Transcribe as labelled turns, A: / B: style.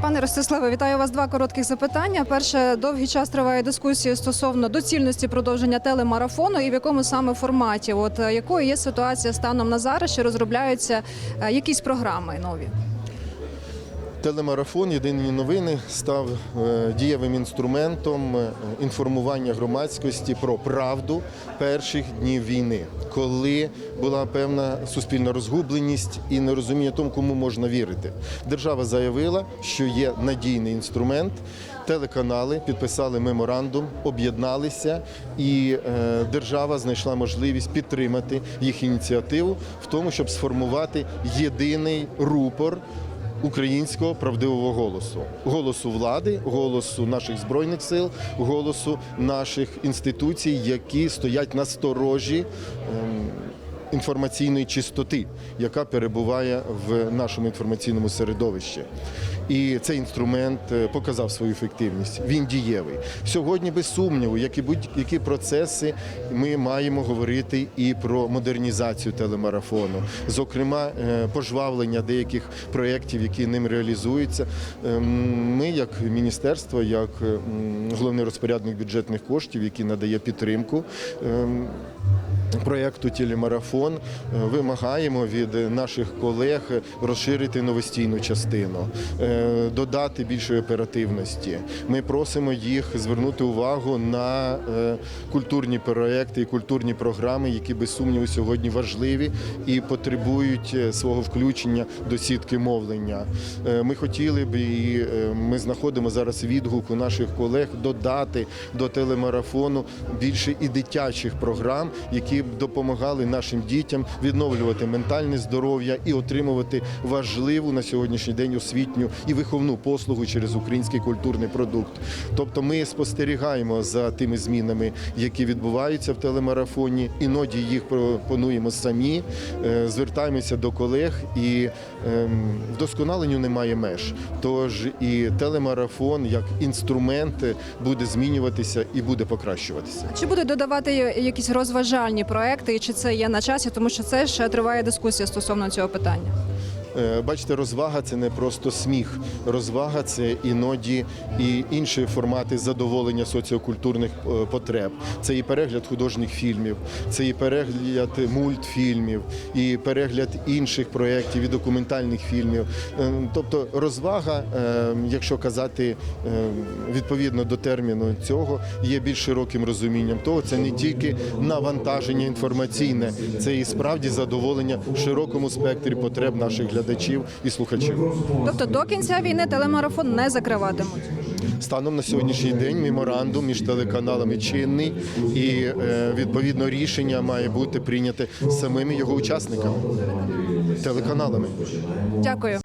A: Пане Ростиславе, вітаю вас. Два коротких запитання. Перше, довгий час триває дискусія стосовно доцільності продовження телемарафону і в якому саме форматі. От е, якою є ситуація станом на зараз? Чи розробляються е, якісь програми нові?
B: Телемарафон Єдині новини став е, дієвим інструментом е, інформування громадськості про правду перших днів війни, коли була певна суспільна розгубленість і нерозуміння тому, кому можна вірити. Держава заявила, що є надійний інструмент. Телеканали підписали меморандум, об'єдналися, і е, держава знайшла можливість підтримати їх ініціативу в тому, щоб сформувати єдиний рупор українського правдивого голосу, голосу влади, голосу наших збройних сил, голосу наших інституцій, які стоять на сторожі. Ем, Інформаційної чистоти, яка перебуває в нашому інформаційному середовищі, і цей інструмент е, показав свою ефективність. Він дієвий сьогодні, без сумніву, як і будь-які процеси, ми маємо говорити і про модернізацію телемарафону, зокрема, е, пожвавлення деяких проєктів, які ним реалізуються. Ем, Ми, як міністерство, як головний розпорядник бюджетних коштів, який надає підтримку. ем, Проєкту телемарафон е, вимагаємо від наших колег розширити новостійну частину, е, додати більшої оперативності. Ми просимо їх звернути увагу на е, культурні проекти і культурні програми, які без сумніву сьогодні важливі і потребують свого включення до сітки мовлення. Ми хотіли б і ми знаходимо зараз відгук у наших колег додати до телемарафону більше і дитячих програм, які б допомагали нашим дітям відновлювати ментальне здоров'я і отримувати важливу на сьогоднішній день освітню і виховну послугу через український культурний продукт. Тобто ми спостерігаємо за тими змінами, які відбуваються в телемарафоні, іноді їх пропонуємо самі, е, звертаємося до колег і ем, вдосконаленню немає меж. Тож і телемарафон як інструмент буде змінюватися і буде покращуватися.
A: Чи буде додавати якісь розважальні проекти, і чи це є на часі, тому що це ще триває дискусія стосовно цього питання?
B: Е, Бачите, розвага це не просто сміх. Розвага це іноді і інші формати задоволення соціокультурних е, потреб. Це і перегляд художніх фільмів, це і перегляд мультфільмів, і перегляд інших проєктів, і документальних фільмів. Е, Тобто розвага, якщо казати відповідно до терміну цього, є більш широким розумінням того. Це не тільки навантаження інформаційне, це і справді задоволення в широкому спектрі потреб наших глядачів і слухачів.
A: Тобто до кінця війни телемарафон не закриватимуть.
B: Станом на сьогоднішній день меморандум між телеканалами чинний, і е, відповідно рішення має бути прийняте самими його учасниками телеканалами.
A: Дякую.